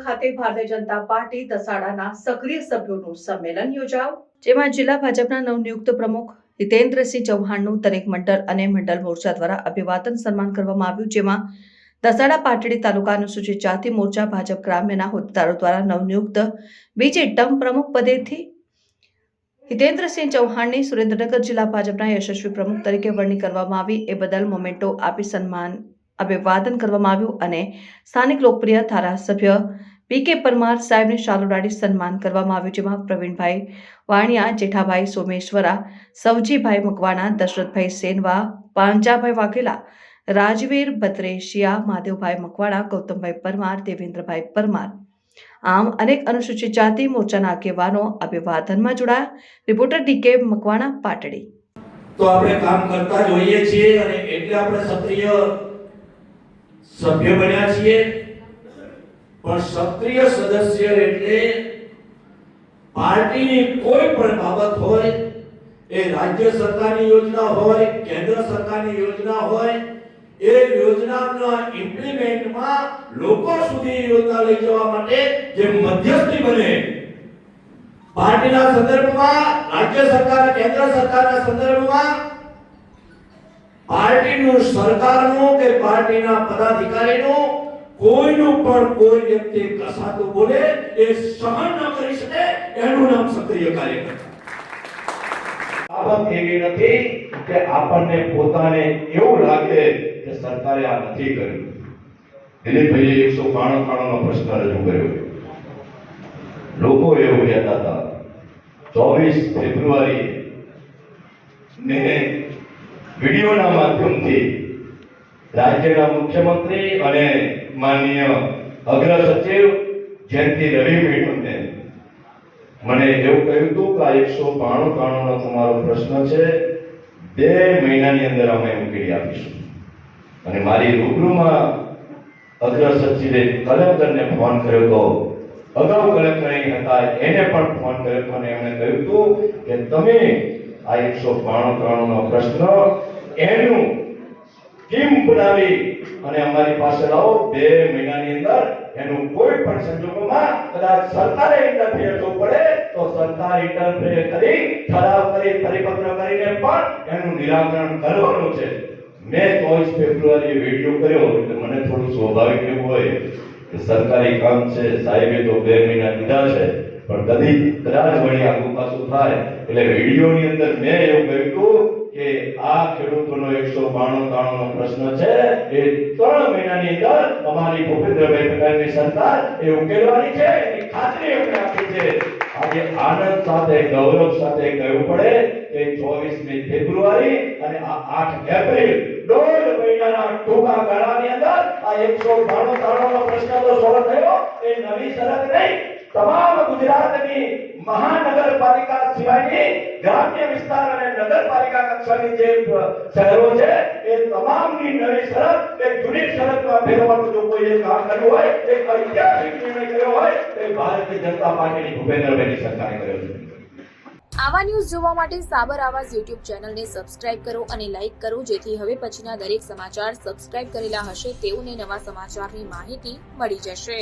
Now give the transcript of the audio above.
ખાતે ભારતીય જનતા પાર્ટી દસાડાના સક્રિય સભ્યોનું સંમેલન યોજાયું. જેમાં જિલ્લા ભાજપના નવનિયુક્ત પ્રમુખ હિતેન્દ્રસિંહ ચૌહાણનું દરેક મંડળ અને મંડળ મોરચા દ્વારા અભિવાદન સન્માન કરવામાં આવ્યું, જેમાં દસાડા પાટડી તાલુકા અનુસૂચિત જાતિ મોરચા, ભાજપ ગ્રામ્યના હોદ્દેદારો દ્વારા નવનિયુક્ત બીજે ટર્મ પ્રમુખ પદેથી હિતેન્દ્રસિંહ ચૌહાણની સુરેન્દ્રનગર જિલ્લા ભાજપના યશસ્વી પ્રમુખ તરીકે વરણી કરવામાં આવી. એ બદલ મોમેન્ટો આપી સન્માન અભિવાદન કરવામાં આવ્યું અને સ્થાનિક લોકપ્રિય ધારાસભ્ય પી કે પરમાર સાહેબને શાલુડાડી સન્માન કરવામાં આવ્યું, જેમાં પ્રવીણભાઈ વાણિયા, જેઠાભાઈ સોમેશ્વરા, સવજીભાઈ મકવાણા, દશરથભાઈ સેનવા પાંજાભાઈ વાઘેલા, રાજવીર બત્રેશિયા મહાદેવભાઈ મકવાણા, ગૌતમભાઈ પરમાર, દેવેન્દ્રભાઈ પરમાર. આમ અનેક અનુસૂચિત જાતિ મોરચાના આગેવાનો અભિવાદનમાં જોડાયા. Reporter DK Makwana Patdi. તો આપણે કામ કરતા જોઈએ છીએ અને એટલે આપણે સક્રિય સભ્ય બન્યા છીએ. પણ સક્રિય સદસ્ય એટલે પાર્ટીની કોઈ પણ બાબત હોય, એ રાજ્ય સરકારની યોજના હોય, કેન્દ્ર સરકારની યોજના હોય, એ યોજનાના ઇમ્પ્લિમેન્ટમાં લોકો સુધી યોજના લઈ જવા માટે જે મધ્યસ્થી બને. પાર્ટીના સંદર્ભમાં, રાજ્ય સરકાર, કેન્દ્ર સરકારના સંદર્ભમાં પાર્ટીનું સરકારનું કે પાર્ટીના પદાધિકારીનું, કોઈનું પણ કોઈ વ્યક્તિ કસાતું બોલે, એ સહન ન કરી શકે, એનું નામ સક્રિય કાર્યકર્તા. બાબત એવી નથી કે આપણને પોતાને એવું લાગે કે સરકારે આ નથી કર્યું. દિલીપભાઈએ એકસો બાણું ખાણોનો પ્રશ્ન રજૂ કર્યો. લોકો એવું કહેતા હતા, ચોવીસ ફેબ્રુઆરી ને વિડીયોના માધ્યમથી રાજ્યના મુખ્યમંત્રી અને માનનીય અગ્ર સચિવ જયંતિ રવિ મેડમને મને એવું કહ્યું હતું કે આ એકસો બાણું કાણુંનો તમારો પ્રશ્ન છે. બે મહિનાની અંદર અમે ઉકેલી આપીશું. અને મારી રૂબરૂમાં અગ્ર સચિવે કલેક્ટરને ફોન કર્યો હતો અગાઉ કલેક્ટર અહીં હતા, એને પણ ફોન કર્યો અને એમણે કહ્યું હતું કે તમે આ એકસો બાણું કાણુનો પ્રશ્ન એનું ટીમ બનાવી અને અમારી પાસે લાવો બે મહિનાની અંદર એનું કોઈ પણ સંજોગોમાં કદાચ સરકારે ઇન્ટરફેર કરવું પડે, તો સરકાર ઇન્ટરફેર કરી, ઠરાવ કરી, પરિપત્ર કરીને પણ એનું નિરાકરણ કરવાનું છે. મેં ચોવીસ ફેબ્રુઆરીએ વીડિયો કર્યો એટલે મને થોડું સ્વાભાવિક એવું હોય કે સરકારી કામ છે, સાહેબે તો બે મહિના દીધા છે, પણ કદી કદાચ વળી આગુ પાછું થાય. એટલે વિડીયોની અંદર મેં એવું કહ્યું કે આ ખેડૂતોનો એકસો બાણું ત્રાણું નો પ્રશ્ન છે, એ ત્રણ મહિનાની અંદર અમારી ભૂપેન્દ્રભાઈ પટેલની સરકાર એ ઉકેલવાની છે, એની ખાતરી અમને આપી છે. આજે આનંદ સાથે, ગૌરવ સાથે કહેવું પડે કે ચોવીસમી ફેબ્રુઆરી અને આ આઠ એપ્રિલ દોઢ મહિનાના ટૂંકા ગાળાની અંદર આ એકસો બાણું ત્રાણું નો પ્રશ્ન તો સોલ્વ થયો, એ નવી શરત નહીં તમામ ગુજરાતની મહાનગરપાલિકા સિવાયની ગ્રામ્ય વિસ્તાર અને નગરપાલિકા કક્ષાની જે શહેરો છે, એ તમામની નવી શરત એક જૂની શરતમાં ફેરવવાનું જો કોઈએ કામ કર્યું હોય, એક ઐતિહાસિક નિર્ણય કર્યો હોય, તો ભારતીય જનતા પાર્ટીની ભૂપેન્દ્રભાઈની સરકારે કર્યો છે. આવા ન્યૂઝ જોવા માટે સાબર આવાજ યુટ્યુબ ચેનલને સબસ્ક્રાઇબ કરો અને લાઇક કરો, જેથી હવે પછીના દરેક સમાચાર સબસ્ક્રાઇબ કરેલા હશે તેઓને નવા સમાચારની માહિતી મળી જશે.